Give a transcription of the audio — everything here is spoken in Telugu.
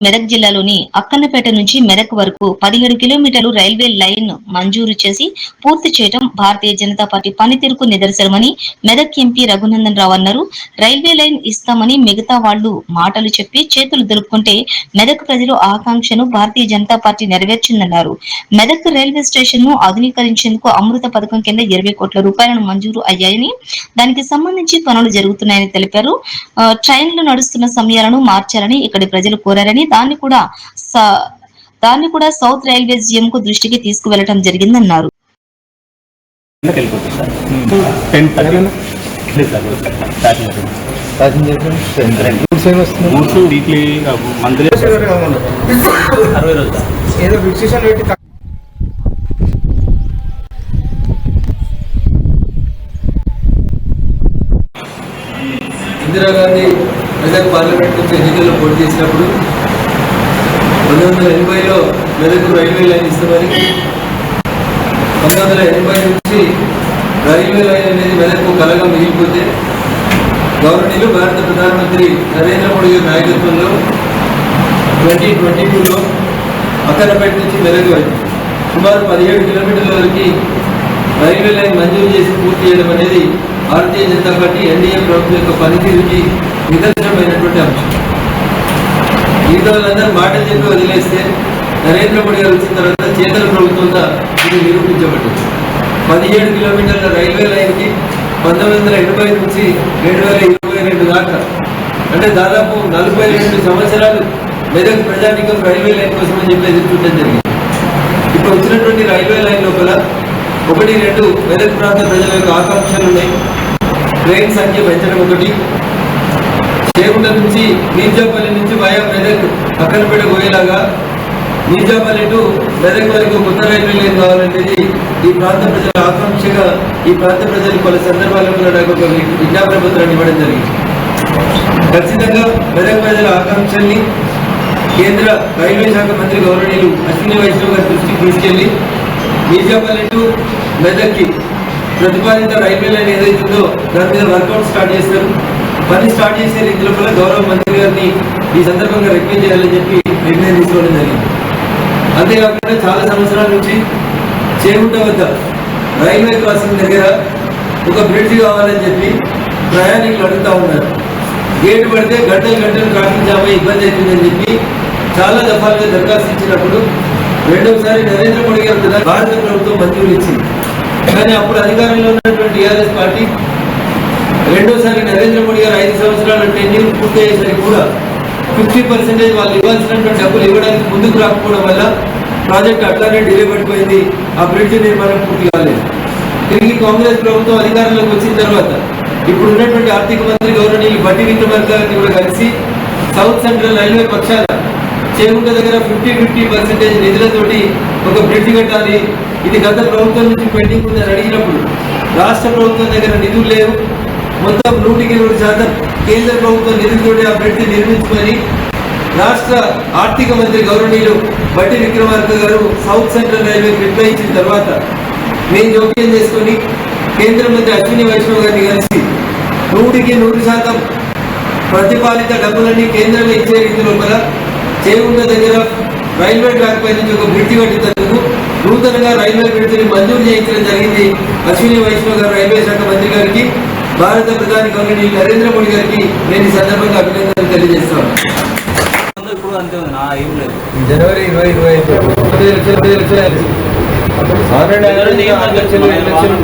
మెదక్ జిల్లాలోని అక్కన్నపేట నుంచి మెదక్ వరకు పదిహేడు కిలోమీటర్లు రైల్వే లైన్ మంజూరు చేసి పూర్తి చేయడం భారతీయ జనతా పార్టీ పనితీరుకు నిదర్శనమని మెదక్ ఎంపీ రఘునందన్ రావు అన్నారు. రైల్వే లైన్ ఇస్తామని మిగతా వాళ్ళు మాటలు చెప్పి చేతులు దులుపుకుంటే మెదక్ ప్రజలు ఆకాంక్షను భారతీయ జనతా పార్టీ నెరవేర్చిందన్నారు. మెదక్ రైల్వే స్టేషన్ను ఆధునీకరించేందుకు అమృత పథకం కింద ఇరవై కోట్ల రూపాయలను మంజూరు అయ్యాయని దానికి సంబంధించి పనులు జరుగుతున్నాయని తెలిపారు. ట్రైన్లు నడుస్తున్న సమయాలను మార్చాలని ఇక్కడి ప్రజలు కోరారని దాన్ని కూడా దాన్ని కూడా సౌత్ రైల్వే జిఎం కు దృష్టికి తీసుకువెళ్ళడం జరిగిందన్నారు. కిందకి ఏదో ఫిక్సేషన్ పెట్టి ఇందిరాగాంధీ మెదక్ పార్లమెంట్ నుంచి ఎన్నికల్లో పోటీ చేసినప్పుడు పంతొమ్మిది వందల ఎనభైలో మెదక్ రైల్వే లైన్ ఇస్తామని పంతొమ్మిది వందల ఎనభై నుంచి రైల్వే లైన్ అనేది మెదక్ కలగా మిగిలిపోతే గవర్నీలు భారత ప్రధానమంత్రి నరేంద్ర మోడీ గారి నాయకత్వంలో ట్వంటీ ట్వంటీ టూలో అక్కడపేట నుంచి మెదక్ వరకు సుమారు పదిహేడు కిలోమీటర్ల వరకు రైల్వే లైన్ మంజూరు చేసి పూర్తి చేయడం అనేది భారతీయ జనతా పార్టీ ఎన్డీఏ ప్రభుత్వం యొక్క పనితీరుకి నిదర్శనమైనటువంటి అంశం. మిగతా వాళ్ళందరూ మాటలు చెప్పి వదిలేస్తే నరేంద్ర మోడీ గారు వచ్చిన తర్వాత చేతల ప్రభుత్వంగా ఇది నిరూపించబడింది. పదిహేడు కిలోమీటర్ల రైల్వే లైన్కి పంతొమ్మిది వందల ఎనభై నుంచి రెండు వేల ఇరవై రెండు దాకా. అంటే దాదాపు నలభై రెండు సంవత్సరాలు మెదక్ ప్రజానికం రైల్వే లైన్ కోసం అని చెప్పి ఎదుర్కొంటే జరిగింది. ఇప్పుడు వచ్చినటువంటి రైల్వే లైన్ లోపల ఒకటి రెండు మెదక్ ప్రాంత ప్రజల యొక్క ఆకాంక్షలు ఉన్నాయి. ట్రైన్ సంఖ్య పెంచడం ఒకటి. చేగుంట నుంచి మీర్జాపల్లి వయా మెదక్ అక్కడపేట పోయేలాగా మీర్జాపల్లి టు మెదక్ వరకు కొత్త రైల్వే లైన్ కావాలనేది ఈ ప్రాంత ప్రజల ఆకాంక్షగా ఈ ప్రాంత ప్రజలు పలు సందర్భాల్లో నాకు ఒక విజ్ఞాపన పత్రాన్ని ఇవ్వడం జరిగింది. ఖచ్చితంగా మెదక్ ప్రజల ఆకాంక్షల్ని కేంద్ర రైల్వే శాఖ మంత్రి గౌరవనీయులు అశ్విని వైష్ణవ్ గారి దృష్టికి తీసుకెళ్ళి మీర్జాపల్లి టు మెదక్కి ప్రతిపాదిత రైల్వే లైన్ ఏదైతుందో దాని మీద వర్కౌట్ స్టార్ట్ చేస్తారు. పని స్టార్ట్ చేసే రీతిలో కూడా గౌరవ మంత్రి గారిని ఈ సందర్భంగా రిక్వెస్ట్ చేయాలని చెప్పి నిర్ణయం తీసుకోవడం జరిగింది. అంతేకాకుండా చాలా సంవత్సరాల నుంచి చేగుంట వద్ద రైల్వే క్రాసింగ్ దగ్గర ఒక బ్రిడ్జ్ కావాలని చెప్పి ప్రయాణికులు అడుగుతా ఉన్నారు. గేటు పడితే గంటలు గంటలు ట్రాఫిక్ జామ్ ఇబ్బంది అవుతుందని చెప్పి చాలా దఫాలుగా దరఖాస్తు ఇచ్చినప్పుడు రెండోసారి నరేంద్ర మోడీ గారు భారత ప్రభుత్వం మంజూరు ఇచ్చింది. కానీ అప్పుడు అధికారంలో ఉన్నటువంటి టీఆర్ఎస్ పార్టీ రెండోసారి నరేంద్ర మోడీ గారు ఐదు సంవత్సరాల టెన్యూర్ పూర్తి అయ్యేసరికి కూడా ఫిఫ్టీ పర్సెంటేజ్ వాళ్ళు ఇవ్వాల్సినటువంటి డబ్బులు ఇవ్వడానికి ముందుకు రాకపోవడం వల్ల ప్రాజెక్ట్ అట్లానే డిలే పడిపోయింది. ఆ బ్రిడ్జ్ నిర్మాణం పూర్తి కాలేదు. తిరిగి కాంగ్రెస్ ప్రభుత్వం అధికారంలోకి వచ్చిన తర్వాత ఇప్పుడు ఉన్నటువంటి ఆర్థిక మంత్రి గౌరవనీయులు బట్టి విక్రమార్గారిని కూడా కలిసి సౌత్ సెంట్రల్ రైల్వే పక్షాల చేగుంట దగ్గర ఫిఫ్టీ ఫిఫ్టీ పర్సెంటేజ్ నిధులతోటి ఒక బ్రిడ్జ్ కట్టాలి. ఇది గత ప్రభుత్వం నుంచి పెండింగ్ ఉందని అడిగినప్పుడు రాష్ట్ర ప్రభుత్వం దగ్గర నిధులు లేవు. మొత్తం నూటికి నూరు శాతం కేంద్ర ప్రభుత్వం నిధులతోటి ఆ బ్రిడ్జ్ నిర్మించుకొని రాష్ట్ర ఆర్థిక మంత్రి గౌరవనీయులు బట్టి విక్రమార్క గారు సౌత్ సెంట్రల్ రైల్వే నిర్ణయించిన తర్వాత మేము జోక్యం చేసుకొని కేంద్ర మంత్రి అశ్విని వైష్ణవ్ గారిని కలిసి నూటికి నూరు శాతం ప్రతిపాదిత డబ్బులన్నీ కేంద్రంలో ఇచ్చే రీతి లోపల చేగుంట దగ్గర రైల్వే ట్రాక్ పై నుంచి ఒక బ్రిడ్జి కట్టినందుకు నూతనంగా రైల్వే బ్రిడ్జిని మంజూరు చేయించడం జరిగింది అశ్విని వైష్ణవ్ గారు రైల్వే శాఖ మంత్రి గారికి. భారత ప్రధాని గౌరవనీయులు నరేంద్ర మోడీ గారికి నేను ఈ సందర్భంగా అభినందనలు తెలియజేస్తాను జనవరి ఇరవై ఇరవై ఐదు.